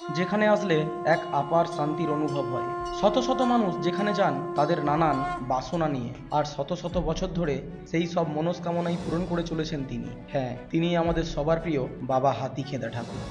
যেখানে আসলে এক আপার শান্তির অনুভব হয়। শত শত মানুষ যেখানে যান, তাদের নানান বাসনা নিয়ে। আর শত শত বছর ধরে সেই সব মনস্কামনাই পূরণ করে চলেছেন তিনি। হ্যাঁ তিনি আমাদের সবার প্রিয় বাবা হাতি খেদা ঠাকুর।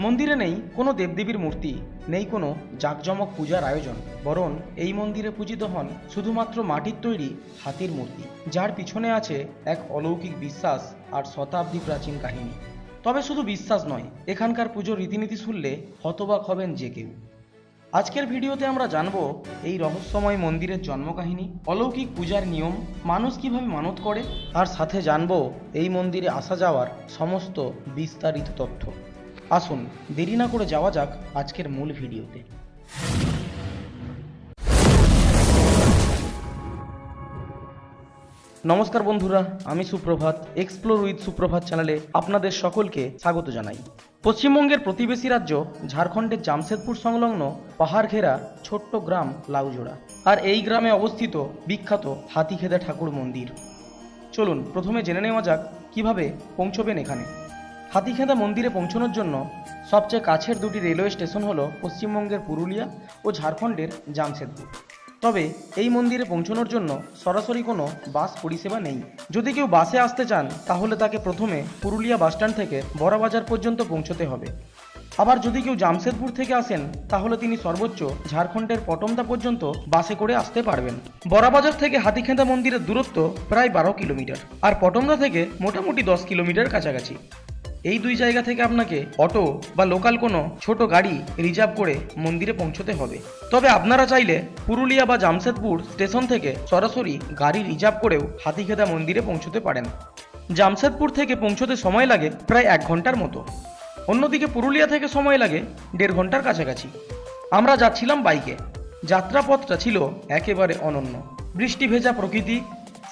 মন্দিরে নেই কোনো দেবদেবীর মূর্তি, নেই কোনো জাঁকজমক পূজার আয়োজন। বরং এই মন্দিরে পূজিত হন শুধুমাত্র মাটির তৈরি হাতির মূর্তি, যার পিছনে আছে এক অলৌকিক বিশ্বাস আর শতাব্দী প্রাচীন কাহিনী। তবে শুধু বিশ্বাস নয়, এখানকার পুজোর রীতিনীতি শুনলে হতবাক হবেন যে কেউ। আজকের ভিডিওতে আমরা জানব এই রহস্যময় মন্দিরের জন্মকাহিনী, অলৌকিক পূজার নিয়ম, মানুষ কীভাবে মানত করে, আর সাথে জানব এই মন্দিরে আসা যাওয়ার সমস্ত বিস্তারিত তথ্য। আসুন, দেরি না করে যাওয়া যাক আজকের মূল ভিডিওতে। নমস্কার বন্ধুরা, আমি সুপ্রভাত এক্সপ্লোর উইথ সুপ্রভাত চ্যানেলে আপনাদের সকলকে স্বাগত জানাই। পশ্চিমবঙ্গের প্রতিবেশী রাজ্য ঝাড়খণ্ডের জামশেদপুর সংলগ্ন পাহাড় ঘেরা ছোট্ট গ্রাম লাউজোড়া। আর এই গ্রামে অবস্থিত বিখ্যাত হাতিখেদা ঠাকুর মন্দির। চলুন, প্রথমে জেনে নেওয়া যাক কীভাবে পৌঁছবেন এখানে। হাতিখেদা মন্দিরে পৌঁছানোর জন্য সবচেয়ে কাছের দুটি রেলওয়ে স্টেশন হলো পশ্চিমবঙ্গের পুরুলিয়া ও ঝাড়খণ্ডের জামশেদপুর। তবে এই মন্দিরে পৌঁছানোর জন্য সরাসরি কোনো বাস পরিষেবা নেই। যদি কেউ বাসে আসতে চান, তাহলে তাকে প্রথমে পুরুলিয়া বাসস্ট্যান্ড থেকে বড়বাজার পর্যন্ত পৌঁছতে হবে। আবার যদি কেউ জামশেদপুর থেকে আসেন, তাহলে তিনি সর্বোচ্চ ঝাড়খণ্ডের পটমদা পর্যন্ত বাসে করে আসতে পারবেন। বড়াবাজার থেকে হাতিখেঁদা মন্দিরের দূরত্ব প্রায় বারো কিলোমিটার, আর পটমদা থেকে মোটামুটি দশ কিলোমিটার কাছাকাছি। এই দুই জায়গা থেকে আপনাকে অটো বা লোকাল কোনো ছোট গাড়ি রিজার্ভ করে মন্দিরে পৌঁছতে হবে। তবে আপনারা চাইলে পুরুলিয়া বা জামশেদপুর স্টেশন থেকে সরাসরি গাড়ি রিজার্ভ করেও হাতিখেদা মন্দিরে পৌঁছতে পারেন। জামশেদপুর থেকে পৌঁছতে সময় লাগে প্রায় এক ঘণ্টার মতো। অন্যদিকে পুরুলিয়া থেকে সময় লাগে দেড় ঘণ্টার কাছাকাছি। আমরা যাচ্ছিলাম বাইকে। যাত্রাপথটা ছিল একেবারে অনন্য। বৃষ্টি ভেজা প্রকৃতি,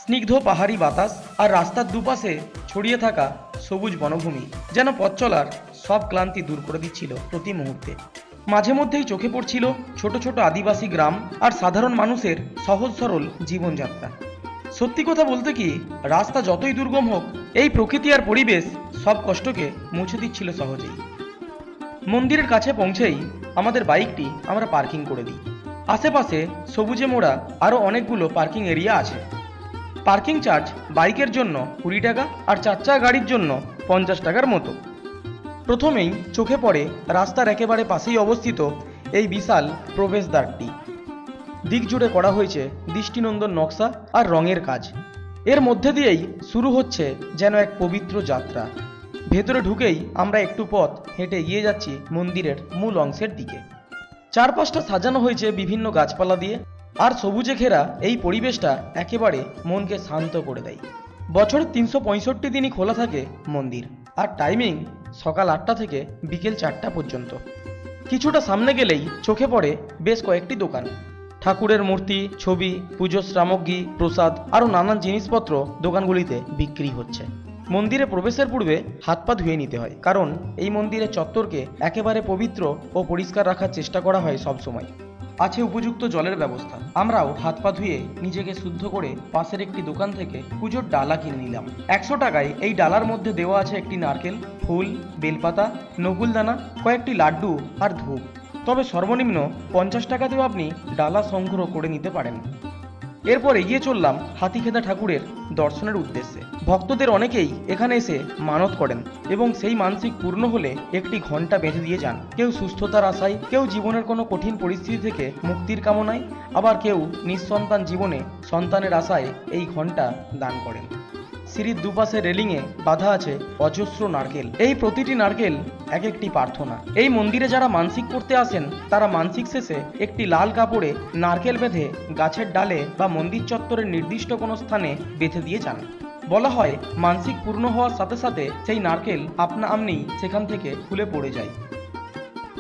স্নিগ্ধ পাহাড়ি বাতাস আর রাস্তার দুপাশে ছড়িয়ে থাকা সবুজ বনভূমি, যেন পথ চলার সব ক্লান্তি দূর করে দিচ্ছিল প্রতি মুহূর্তে। মাঝে মধ্যেই চোখে পড়ছিল ছোট ছোট আদিবাসী গ্রাম আর সাধারণ মানুষের সহজ সরল জীবনযাত্রা। সত্যি কথা বলতে কি, রাস্তা যতই দুর্গম হোক, এই প্রকৃতি আর পরিবেশ সব কষ্টকে মুছে দিচ্ছিল সহজেই। মন্দিরের কাছে পৌঁছেই আমাদের বাইকটি আমরা পার্কিং করে দিই। আশেপাশে সবুজে মোড়া আরও অনেকগুলো পার্কিং এরিয়া আছে। পার্কিং চার্জ বাইকের জন্য কুড়ি টাকা আর চার চাকা গাড়ির জন্য পঞ্চাশ টাকার মতো। প্রথমেই চোখে পড়ে রাস্তার একেবারে পাশেই অবস্থিত এই বিশাল প্রবেশদ্বারটি। দিক জুড়ে করা হয়েছে দৃষ্টিনন্দন নকশা আর রঙের কাজ। এর মধ্যে দিয়েই শুরু হচ্ছে যেন এক পবিত্র যাত্রা। ভেতরে ঢুকেই আমরা একটু পথ হেঁটে এগিয়ে যাচ্ছি মন্দিরের মূল অংশের দিকে। চারপাশটা সাজানো হয়েছে বিভিন্ন গাছপালা দিয়ে। আর সবুজে ঘেরা এই পরিবেশটা একেবারে মনকে শান্ত করে দেয়। বছরের তিনশো পঁয়ষট্টি দিনই খোলা থাকে মন্দির, আর টাইমিং সকাল আটটা থেকে বিকেল চারটা পর্যন্ত। কিছুটা সামনে গেলেই চোখে পড়ে বেশ কয়েকটি দোকান। ঠাকুরের মূর্তি, ছবি পুজোর সামগ্রী, প্রসাদ, আরও নানান জিনিসপত্র দোকানগুলিতে বিক্রি হচ্ছে। মন্দিরে প্রবেশের পূর্বে হাত পা ধুয়ে নিতে হয়, কারণ এই মন্দিরের চত্বরকে একেবারে পবিত্র ও পরিষ্কার রাখার চেষ্টা করা হয় সব সময় আছে উপযুক্ত জলের ব্যবস্থা। আমরাও হাত পা ধুয়ে নিজেকে শুদ্ধ করে পাশের একটি দোকান থেকে পুজোর ডালা কিনে নিলাম। একশো টাকায় এই ডালার মধ্যে দেওয়া আছে একটি নারকেল, ফুল, বেলপাতা, নকুলদানা, কয়েকটি লাড্ডু আর ধূপ। তবে সর্বনিম্ন পঞ্চাশ টাকাতেও আপনি ডালা সংগ্রহ করে নিতে পারেন। এরপর এগিয়ে চললাম হাতিখেদা ঠাকুরের দর্শনের উদ্দেশ্যে। ভক্তদের অনেকেই এখানে এসে মানত করেন এবং সেই মানসিক পূর্ণ হলে একটি ঘণ্টা বেঁধে দিয়ে যান। কেউ সুস্থতার আশায়, কেউ জীবনের কোনো কঠিন পরিস্থিতি থেকে মুক্তির কামনায়, আবার কেউ নিঃসন্তান জীবনে সন্তানের আশায় এই ঘণ্টা দান করেন। সিঁড়ির দুপাশে রেলিংয়ে বাঁধা আছে অজস্র নারকেল। এই প্রতিটি নারকেল এক একটি প্রার্থনা। এই মন্দিরে যারা মানসিক করতে আসেন, তারা মানসিক শেষে একটি লাল কাপড়ে নারকেল বেঁধে গাছের ডালে বা মন্দির চত্বরের নির্দিষ্ট কোনো স্থানে বেঁধে দিয়ে যান। বলা হয়, মানসিক পূর্ণ হওয়ার সাথে সাথে সেই নারকেল আপনা আপনি সেখান থেকে খুলে পড়ে যায়।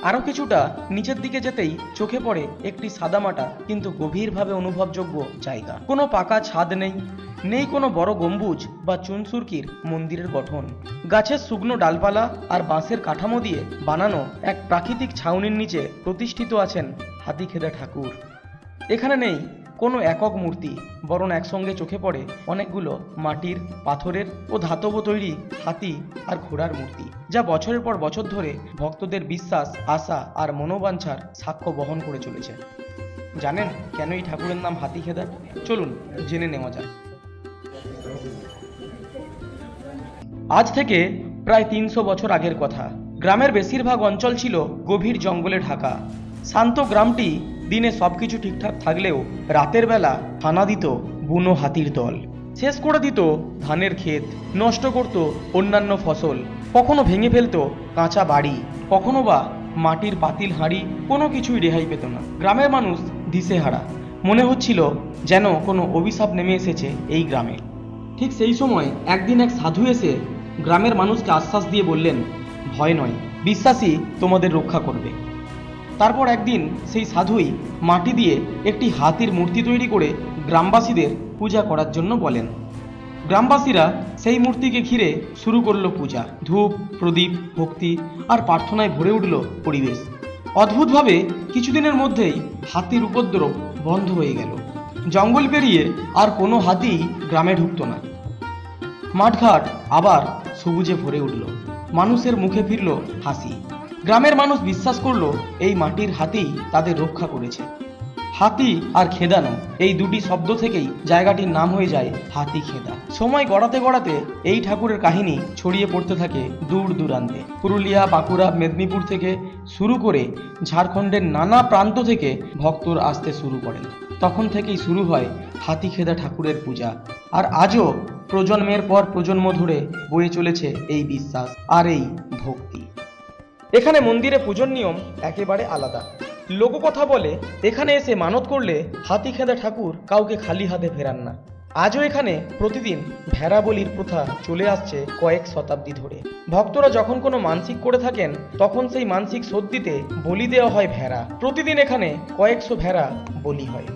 আরও কিছুটা নিচের দিকে যেতেই চোখে পড়ে একটি সাদামাটা, কিন্তু গভীরভাবে অনুভবযোগ্য জায়গা। কোনো পাকা ছাদ নেই নেই কোনো বড় গম্বুজ বা চুনসুরকির মন্দিরের গঠন। গাছের শুকনো ডালপালা আর বাঁশের কাঠামো দিয়ে বানানো এক প্রাকৃতিক ছাউনির নিচে প্রতিষ্ঠিত আছেন হাতিখেদা ঠাকুর। এখানে নেই কোনো একক মূর্তি, বরং একসঙ্গে চোখে পড়ে অনেকগুলো মাটির, পাথরের ও ধাতব তৈরি হাতি আর ঘোড়ার মূর্তি, যা বছরের পর বছর ধরে ভক্তদের বিশ্বাস, আশা আর মনোবাঞ্ছার সাক্ষ্য বহন করে চলেছে। জানেন কেন এই ঠাকুরের নাম হাতিখেদা? চলুন জেনে নেওয়া যাক। আজ থেকে প্রায় তিনশো বছর আগের কথা। গ্রামের বেশিরভাগ অঞ্চল ছিল গভীর জঙ্গলে ঢাকা। শান্ত গ্রামটি দিনে সবকিছু ঠিকঠাক থাকলেও রাতের বেলা হানা দিত বুনো হাতির দল। শেষ করে দিত ধানের ক্ষেত, নষ্ট করত অন্যান্য ফসল, কখনো ভেঙে ফেলত কাঁচা বাড়ি, কখনো বা মাটির পাতিল হাঁড়ি, কোনো কিছুই রেহাই পেত না। গ্রামের মানুষ দিশেহারা। মনে হচ্ছিল যেন কোনো অভিশাপ নেমে এসেছে এই গ্রামে। ঠিক সেই সময় একদিন এক সাধু এসে গ্রামের মানুষকে আশ্বাস দিয়ে বললেন, ভয় নয়, বিশ্বাসই তোমাদের রক্ষা করবে। তারপর একদিন সেই সাধুই মাটি দিয়ে একটি হাতির মূর্তি তৈরি করে গ্রামবাসীদের পূজা করার জন্য বলেন। গ্রামবাসীরা সেই মূর্তিকে ঘিরে শুরু করল পূজা। ধূপ, প্রদীপ, ভক্তি আর প্রার্থনায় ভরে উঠল পরিবেশ। অদ্ভুতভাবে কিছুদিনের মধ্যেই হাতির উপদ্রব বন্ধ হয়ে গেল। জঙ্গল পেরিয়ে আর কোনো হাতি গ্রামে ঢুকতো না। মাঠঘাট আবার সবুজে ভরে উঠল। মানুষের মুখে ফিরল হাসি। গ্রামের মানুষ বিশ্বাস করল এই মাটির হাতি তাদের রক্ষা করেছে। হাতি আর খেদানো, এই দুটি শব্দ থেকেই জায়গাটির নাম হয়ে যায় হাতি খেদা। সময় গড়াতে গড়াতে এই ঠাকুরের কাহিনী ছড়িয়ে পড়তে থাকে দূর দূরান্তে। পুরুলিয়া, বাঁকুড়া, মেদিনীপুর থেকে শুরু করে ঝাড়খণ্ডের নানা প্রান্ত থেকে ভক্তরা আসতে শুরু করেন। তখন থেকেই শুরু হয় হাতিখেদা ঠাকুরের পূজা। আর আজও প্রজন্মের পর প্রজন্ম ধরে বয়ে চলেছে এই বিশ্বাস আর এই ভক্তি। এখানে মন্দিরে পুজোর নিয়ম একেবারে আলাদা। লোককথা বলে, এখানে এসে মানত করলে হাতি খেদা ঠাকুর কাউকে খালি হাতে ফেরান না। আজও এখানে প্রতিদিন ভেড়া বলির প্রথা চলে আসছে কয়েক শতাব্দী ধরে। ভক্তরা যখন কোনো মানসিক করে থাকেন, তখন সেই মানসিক দিতে বলি দেওয়া হয় ভেড়া। প্রতিদিন এখানে কয়েকশো ভেড়া বলি হয়।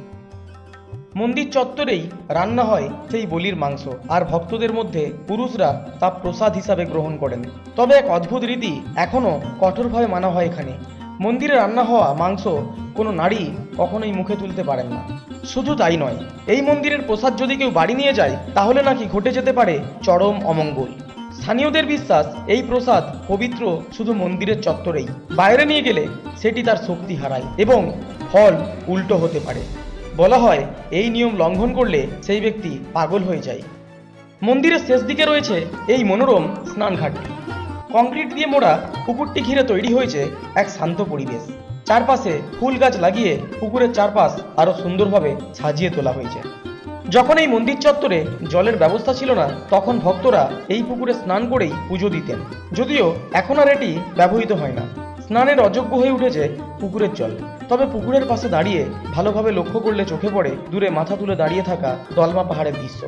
মন্দির চত্বরেই রান্না হয় সেই বলির মাংস, আর ভক্তদের মধ্যে পুরুষরা তা প্রসাদ হিসাবে গ্রহণ করেন। তবে এক অদ্ভুত রীতি এখনও কঠোরভাবে মানা হয় এখানে। মন্দিরে রান্না হওয়া মাংস কোনো নারী কখনোই মুখে তুলতে পারেন না। শুধু তাই নয়, এই মন্দিরের প্রসাদ যদি কেউ বাড়ি নিয়ে যায়, তাহলে নাকি ঘটে যেতে পারে চরম অমঙ্গল। স্থানীয়দের বিশ্বাস, এই প্রসাদ পবিত্র শুধু মন্দিরের চত্বরেই। বাইরে নিয়ে গেলে সেটি তার শক্তি হারায়, এবং ফল উল্টো হতে পারে। বলা হয়, এই নিয়ম লঙ্ঘন করলে সেই ব্যক্তি পাগল হয়ে যায়। মন্দিরের শেষ দিকে রয়েছে এই মনোরম স্নানঘাটটি কংক্রিট দিয়ে মোড়া পুকুরটি ঘিরে তৈরি হয়েছে এক শান্ত পরিবেশ। চারপাশে ফুল গাছ লাগিয়ে পুকুরের চারপাশ আরও সুন্দরভাবে সাজিয়ে তোলা হয়েছে। যখন এই মন্দির চত্বরে জলের ব্যবস্থা ছিল না, তখন ভক্তরা এই পুকুরে স্নান করেই পুজো দিতেন। যদিও এখন আর এটি ব্যবহৃত হয় না। স্নানের অযোগ্য হয়ে উঠেছে পুকুরের জল। তবে পুকুরের পাশে দাঁড়িয়ে ভালোভাবে লক্ষ্য করলে চোখে পড়ে দূরে মাথা তুলে দাঁড়িয়ে থাকা দলমা পাহাড়ের দৃশ্য।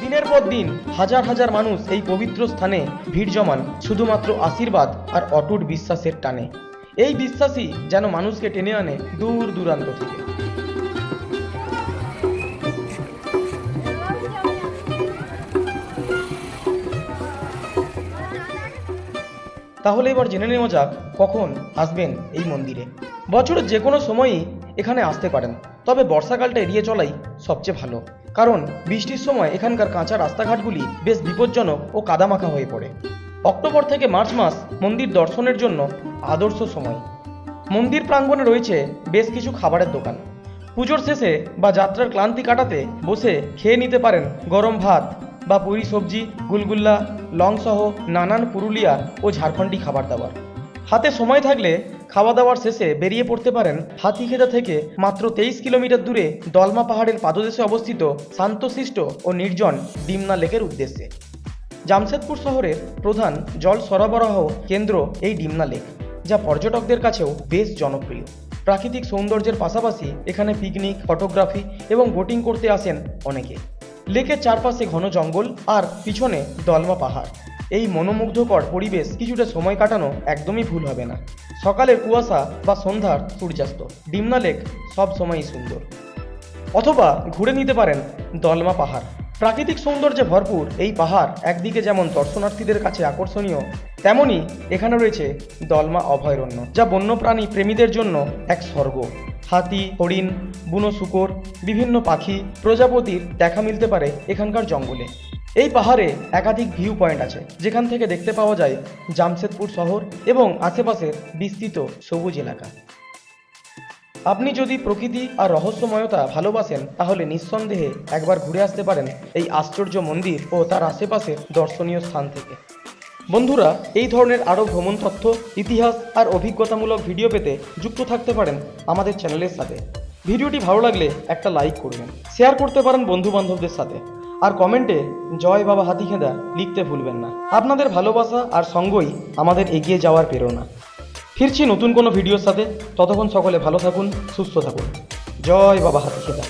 দিনের পর দিন হাজার হাজার মানুষ এই পবিত্র স্থানে ভিড় জমান শুধুমাত্র আশীর্বাদ আর অটুট বিশ্বাসের টানে। এই বিশ্বাসই যেন মানুষকে টেনে আনে দূর দূরান্ত থেকে। তাহলে এবার জেনে নেওয়া যাক কখন আসবেন এই মন্দিরে। বছরের যে কোনো সময়ই এখানে আসতে পারেন, তবে বর্ষাকালটা এড়িয়ে চলাই সবচেয়ে ভালো। কারণ বৃষ্টির সময় এখানকার কাঁচা রাস্তাঘাটগুলি বেশ বিপজ্জনক ও কাদামাখা হয়ে পড়ে। অক্টোবর থেকে মার্চ মাস মন্দির দর্শনের জন্য আদর্শ সময়। মন্দির প্রাঙ্গণে রয়েছে বেশ কিছু খাবারের দোকান। পুজোর শেষে বা যাত্রার ক্লান্তি কাটাতে বসে খেয়ে নিতে পারেন গরম ভাত বা পুরি সবজি, গুলগুল্লা, লংসহ নানান পুরুলিয়া ও ঝাড়খণ্ডী খাবার দাবার। হাতে সময় থাকলে খাওয়া দাওয়ার শেষে বেরিয়ে পড়তে পারেন হাতিখেদা থেকে মাত্র তেইশ কিলোমিটার দূরে দলমা পাহাড়ের পাদদেশে অবস্থিত শান্তশিষ্ট ও নির্জন ডিমনা লেকের উদ্দেশ্যে। জামশেদপুর শহরের প্রধান জল সরবরাহ কেন্দ্র এই ডিমনা লেক, যা পর্যটকদের কাছেও বেশ জনপ্রিয়। প্রাকৃতিক সৌন্দর্যের পাশাপাশি এখানে পিকনিক ফটোগ্রাফি এবং বোটিং করতে আসেন অনেকে। লেকের চারপাশে ঘন জঙ্গল আর পিছনে দলমা পাহাড়। এই মনোমুগ্ধকর পরিবেশ কিছুটা সময় কাটানো একদমই ভুল হবে না। সকালের কুয়াশা বা সন্ধ্যার সূর্যাস্ত। ডিমনা লেক সব সময়ই সুন্দর। অথবা ঘুরে নিতে পারেন দলমা পাহাড়। প্রাকৃতিক সৌন্দর্যে ভরপুর এই পাহাড় একদিকে যেমন দর্শনার্থীদের কাছে আকর্ষণীয় তেমনই এখানে রয়েছে দলমা অভয়ারণ্য, যা বন্যপ্রাণী প্রেমীদের জন্য এক স্বর্গ। হাতি, হরিণ, বুনো শুকর, বিভিন্ন পাখি প্রজাপতির দেখা মিলতে পারে এখানকার জঙ্গলে। এই পাহাড়ে একাধিক ভিউ পয়েন্ট আছে, যেখান থেকে দেখতে পাওয়া যায় জামশেদপুর শহর এবং আশেপাশের বিস্তৃত সবুজ এলাকা। আপনি যদি প্রকৃতি আর রহস্যময়তা ভালোবাসেন, তাহলে নিঃসন্দেহে একবার ঘুরে আসতে পারেন এই আশ্চর্য মন্দির ও তার আশেপাশের দর্শনীয় স্থান থেকে। বন্ধুরা, এই ধরনের আরও ভ্রমণ তথ্য, ইতিহাস আর অভিজ্ঞতামূলক ভিডিও পেতে যুক্ত থাকতে পারেন আমাদের চ্যানেলের সাথে। ভিডিওটি ভালো লাগলে একটা লাইক করবেন, শেয়ার করতে পারেন বন্ধু বান্ধবদের সাথে। আর কমেন্টে জয় বাবা হাতিখেদা লিখতে ভুলবেন না। আপনাদের ভালোবাসা আর সঙ্গই আমাদের এগিয়ে যাওয়ার প্রেরণা। ফিরছি নতুন কোনো ভিডিওর সাথে। ততক্ষণ সকলে ভালো থাকুন সুস্থ থাকুন। জয় বাবা হাতিখেদা